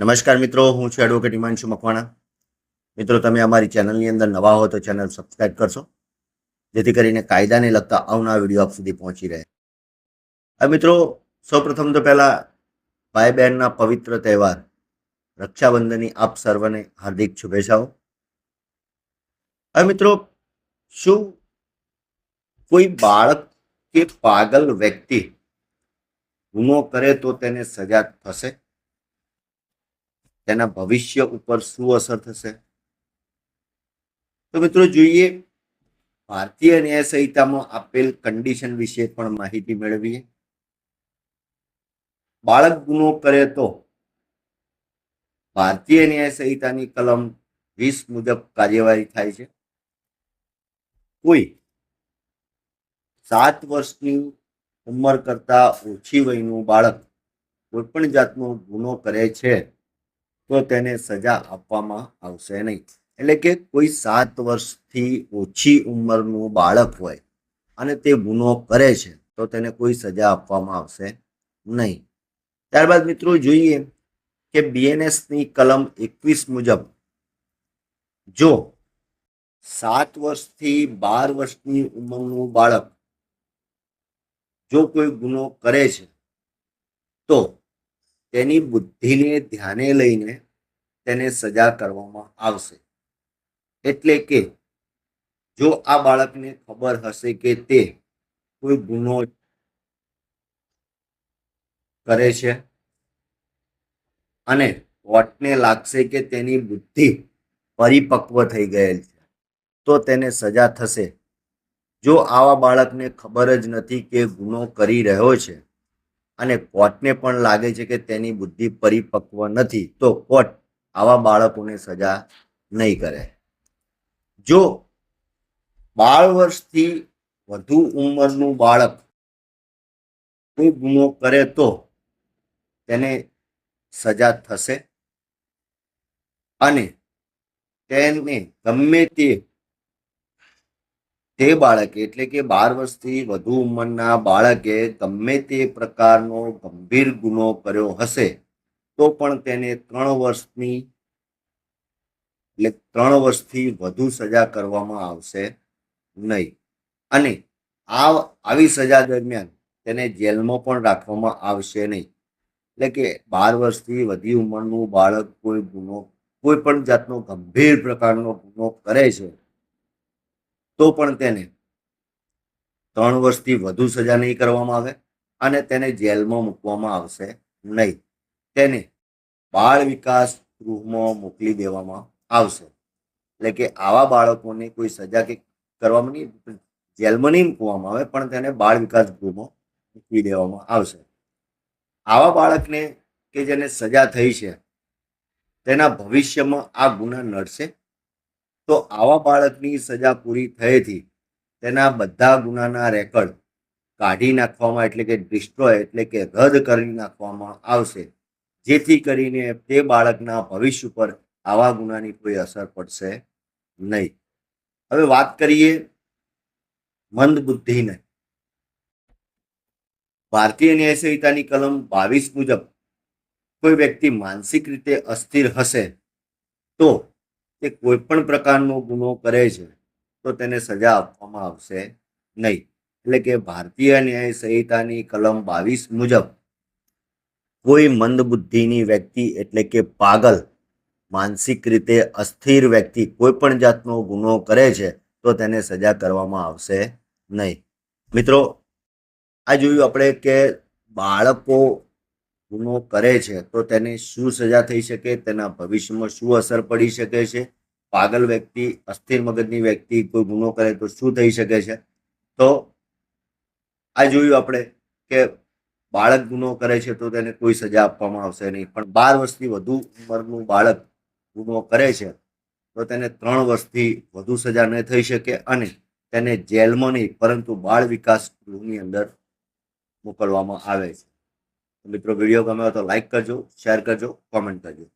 નમસ્કાર મિત્રો, હું છું એડવોકેટ હિમાંશુ મકવાણા. મિત્રો, તમે અમારી ચેનલની અંદર નવા હો તો ચેનલ સબસ્ક્રાઇબ કરશો, જેથી કરીને કાયદાને લગતા આવના વીડિયો આપ સુધી પહોંચી રહે. હવે મિત્રો, સૌપ્રથમ તો પહેલાં ભાઈ બહેનના પવિત્ર તહેવાર, રક્ષાબંધનની આપ સર્વને હાર્દિક શુભેચ્છાઓ. હવે મિત્રો, શું કોઈ બાળક કે પાગલ વ્યક્તિ ગુનો કરે તો તેને સજા થશે? તેના ભવિષ્ય ઉપર શું અસર થશે? તો મિત્રો જોઈએ, ભારતીય ન્યાય સંહિતામાં આપેલ કન્ડિશન વિશે પણ માહિતી મેળવીએ. બાળક ગુનો કરે તો ભારતીય ન્યાય સંહિતાની કલમ વીસ મુજબ કાર્યવાહી થાય છે. કોઈ સાત વર્ષની ઉંમર કરતા ઓછી વયનું બાળક કોઈ પણ જાતનો ગુનો કરે છે તો તેને સજા આપવામાં આવશે નહીં. એટલે કે કોઈ સાત વર્ષથી ઓછી ઉંમરનું બાળક હોય અને તે ગુનો કરે છે, તો તેને કોઈ સજા આપવામાં આવશે નહીં. ત્યારબાદ મિત્રો જોઈએ કે બીએનએસની કલમ એકવીસ મુજબ, જો સાત વર્ષથી બાર વર્ષની ઉંમરનું બાળક જો કોઈ ગુનો કરે છે, તો તેની બુદ્ધિને ધ્યાને લઈને તેને સજા કરવામાં આવશે. એટલે કે જો આ બાળકને ખબર હશે કે તે કોઈ ગુનો કરે છે અને કોર્ટને લાગશે કે તેની બુદ્ધિ પરિપક્વ થઈ ગયેલ છે, તો તેને સજા થશે. જો આવા બાળકને ખબર જ નથી કે ગુનો કરી રહ્યો છે અને કોર્ટને પણ લાગે છે કે તેની બુદ્ધિ પરિપક્વ નથી, તો કોર્ટ આવા બાળકોને સજા નહીં કરે. જો બાળ વર્ષથી વધુ ઉંમરનું બાળક કોઈ ગુનો કરે તો તેને સજા થશે અને તેને ગમે તે તે બાળકે, એટલે કે બાર વર્ષથી વધુ ઉંમરના બાળકે ગમે તે પ્રકારનો ગંભીર ગુનો કર્યો હશે, તો પણ તેને ત્રણ વર્ષની, એટલે ત્રણ વર્ષથી વધુ સજા કરવામાં આવશે નહીં. અને આ, આવી સજા દરમિયાન તેને જેલમાં પણ રાખવામાં આવશે નહીં. એટલે કે બાર વર્ષથી વધી ઉંમરનું બાળક કોઈ ગુનો, કોઈ પણ જાતનો ગંભીર પ્રકારનો ગુનો કરે છે તો પણ તેને ત્રણ વર્ષથી વધુ સજા નહીં કરવામાં આવે અને તેને જેલમાં મૂકવામાં આવશે નહીં. તેને બાળ વિકાસ ગૃહમાં મોકલી દેવામાં આવશે. એટલે કે આવા બાળકોને કોઈ સજા કે કરવામાં નહીં, જેલમાં નહીં મૂકવામાં આવે, પણ તેને બાળ વિકાસ ગૃહમાં મૂકી દેવામાં આવશે. આવા બાળકને કે જેને સજા થઈ છે, તેના ભવિષ્યમાં આ ગુના નડશે? તો આવા બાળકની સજા પૂરી થયેથી તેના બધા ગુનાના રેકોર્ડ કાઢી નાખવામાં એટલે કે ડિસ્ટ્રોય એટલે કે રદ કરી નાખવામાં આવશે. જેથી કરીને તે બાળકના ભવિષ્ય પર આવા ગુનાની કોઈ અસર પડશે નહીં. હવે વાત કરીએ મંદ બુદ્ધિને. ભારતીય ન્યાય સંહિતાની કલમ બાવીસ મુજબ કોઈ વ્યક્તિ માનસિક રીતે અસ્થિર હશે તો તે કોઈ પણ પ્રકારનો ગુનો કરે છે, તો તેને સજા આપવામાં આવશે નહીં. એટલે કે ભારતીય ન્યાય સંહિતાની કલમ બાવીસ મુજબ કોઈ મંદબુદ્ધિની વ્યક્તિ એટલે કે પાગલ, માનસિક રીતે અસ્થિર વ્યક્તિ કોઈ પણ જાતનો ગુનો કરે છે, તો તેને સજા કરવામાં આવશે નહીં. મિત્રો, આ જોયું આપણે કે બાળકો ગુનો કરે છે, તો તેને શું સજા થઈ શકે? તેના ભવિષ્યમાં શું અસર પડી શકે છે? પાગલ વ્યક્તિ, અસ્થિર મગજની વ્યક્તિ કોઈ ગુનો કરે તો શું થઈ શકે છે? તો આ જોયું આપણે કે બાળક ગુનો કરે છે તો તેને કોઈ સજા આપવામાં આવશે નહીં. પણ બાર વર્ષથી વધુ ઉંમરનું બાળક ગુનો કરે છે તો તેને ત્રણ વર્ષથી વધુ સજા ન થઈ શકે અને તેને જેલમાં નહીં, પરંતુ બાળ વિકાસ ગૃહની અંદર મોકલવામાં આવે છે. મિત્રો વીડિયો ગમ્યો તો લાઈક કરજો શેર કરજો કોમેન્ટ કરજો.